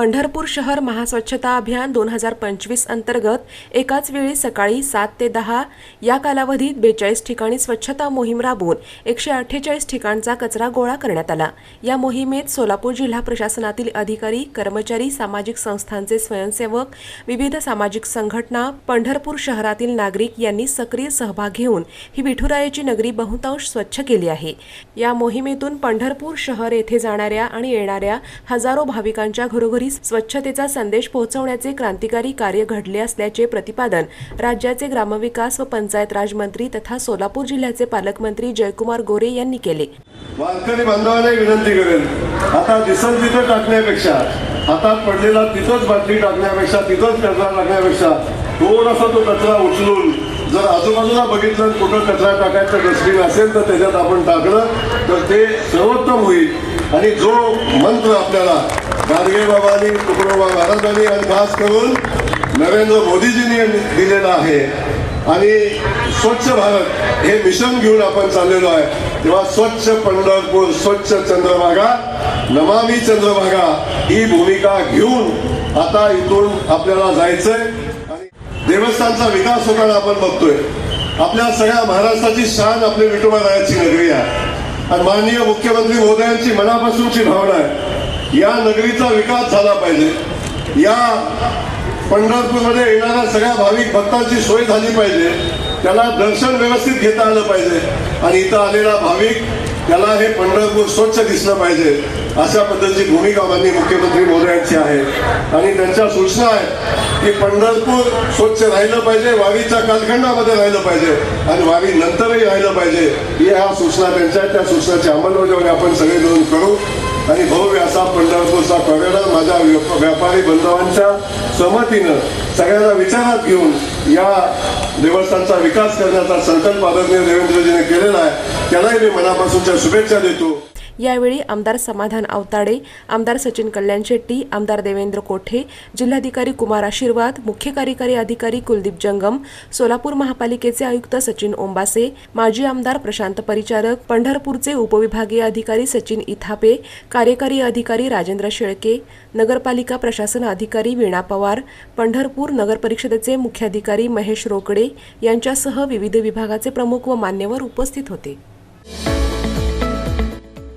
पंढरपूर शहर महास्वच्छता अभियान दोन हजार पंचवीस अंतर्गत एकाच वेळी सकाळी सात ते दहा या कालावधीत बेचाळीस ठिकाणी स्वच्छता मोहीम राबवून एकशे अठ्ठेचाळीस ठिकाणचा कचरा गोळा करण्यात आला. या मोहिमेत सोलापूर जिल्हा प्रशासनातील अधिकारी कर्मचारी सामाजिक संस्थांचे स्वयंसेवक विविध सामाजिक संघटना पंढरपूर शहरातील नागरिक यांनी सक्रिय सहभाग घेऊन ही विठुरायाची नगरी बहुतांश स्वच्छ केली आहे. या मोहिमेतून पंढरपूर शहर येथे जाणाऱ्या आणि येणाऱ्या हजारो भाविकांच्या घरोघरी स्वच्छतेचा संदेश पोहोचवण्याचे क्रांतिकारी कार्य घडले असल्याचे प्रतिपादन राज्याचे ग्रामविकास व पंचायत राज मंत्री तथा सोलापूर जिल्ह्याचे पालकमंत्री जयकुमार गोरे यांनी केले. वारकरी बांधवांना विनंती करेन आता दिसल तिथं टाकण्यापेक्षा हातात पडलेला तिथंच बाटली टाकण्यापेक्षा तिथंच कचरा टाकण्यापेक्षा थोडासा तो कचरा उचलून जर आजूबाजूला बघितलं कुठं कचरा टाकायचं डस्टबिन असेल तर त्याच्यात आपण टाकलं तर ते सर्वोत्तम होईल. आणि जो मंत्र आपल्याला गाडगे बाबांनी तुकडोबा महाराजांनी आणि खास करून नरेंद्र मोदीजींनी दिलेला आहे. आणि स्वच्छ भारत हे मिशन घेऊन आपण चाललेलो आहे. तेव्हा स्वच्छ पंढरपूर स्वच्छ चंद्रभागा नमामी चंद्रभागा ही भूमिका घेऊन आता इथून आपल्याला जायचंय. आणि देवस्थानचा विकास होताना आपण बघतोय. आपल्या सगळ्या महाराष्ट्राची शान आपली विठोबा रायाची नगरी आहे. आणि माननीय मुख्यमंत्री महोदयांची मनापासूनची भावना आहे. या नगरीचा विकास झाला पाहिजे. या पंढरपूरमध्ये येणाऱ्या सगळ्या भाविक भक्तांची सोय झाली पाहिजे. त्याला दर्शन व्यवस्थित घेता आलं पाहिजे. आणि इथं आलेला भाविक त्याला हे पंढरपूर स्वच्छ दिसलं पाहिजे अशा पद्धतीची भूमिका माननीय मुख्यमंत्री मोदयांची आहे. आणि त्यांच्या सूचना आहेत की पंढरपूर स्वच्छ राहिलं पाहिजे वारीच्या कालखंडामध्ये राहिलं पाहिजे आणि वारी नंतरही राहिलं पाहिजे. ही ह्या सूचना त्यांच्या त्या सूचनाची अंमलबजावणी आपण सगळे मिळून करू. आणि हो भव्य असा पंढरपूरचा कडेला माझ्या व्यापारी बांधवांच्या सहमतीनं सगळ्यांना विचारात घेऊन या देवस्थानचा विकास करण्याचा संकल्प आदरणीय देवेंद्रजीने केलेला आहे. त्यालाही मी मनापासूनच्या शुभेच्छा देतो. यावेळी आमदार समाधान अवताडे आमदार सचिन कल्याण शेट्टी आमदार देवेंद्र कोठे जिल्हाधिकारी कुमार आशीर्वाद मुख्य कार्यकारी अधिकारी कुलदीप जंगम सोलापूर महापालिकेचे आयुक्त सचिन ओंबासे माजी आमदार प्रशांत परिचारक पंढरपूरचे उपविभागीय अधिकारी सचिन इथापे कार्यकारी अधिकारी राजेंद्र शेळके नगरपालिका प्रशासन अधिकारी वीणा पवार पंढरपूर नगरपरिषदेचे मुख्याधिकारी महेश रोकडे यांच्यासह विविध विभागाचे प्रमुख व मान्यवर उपस्थित होते.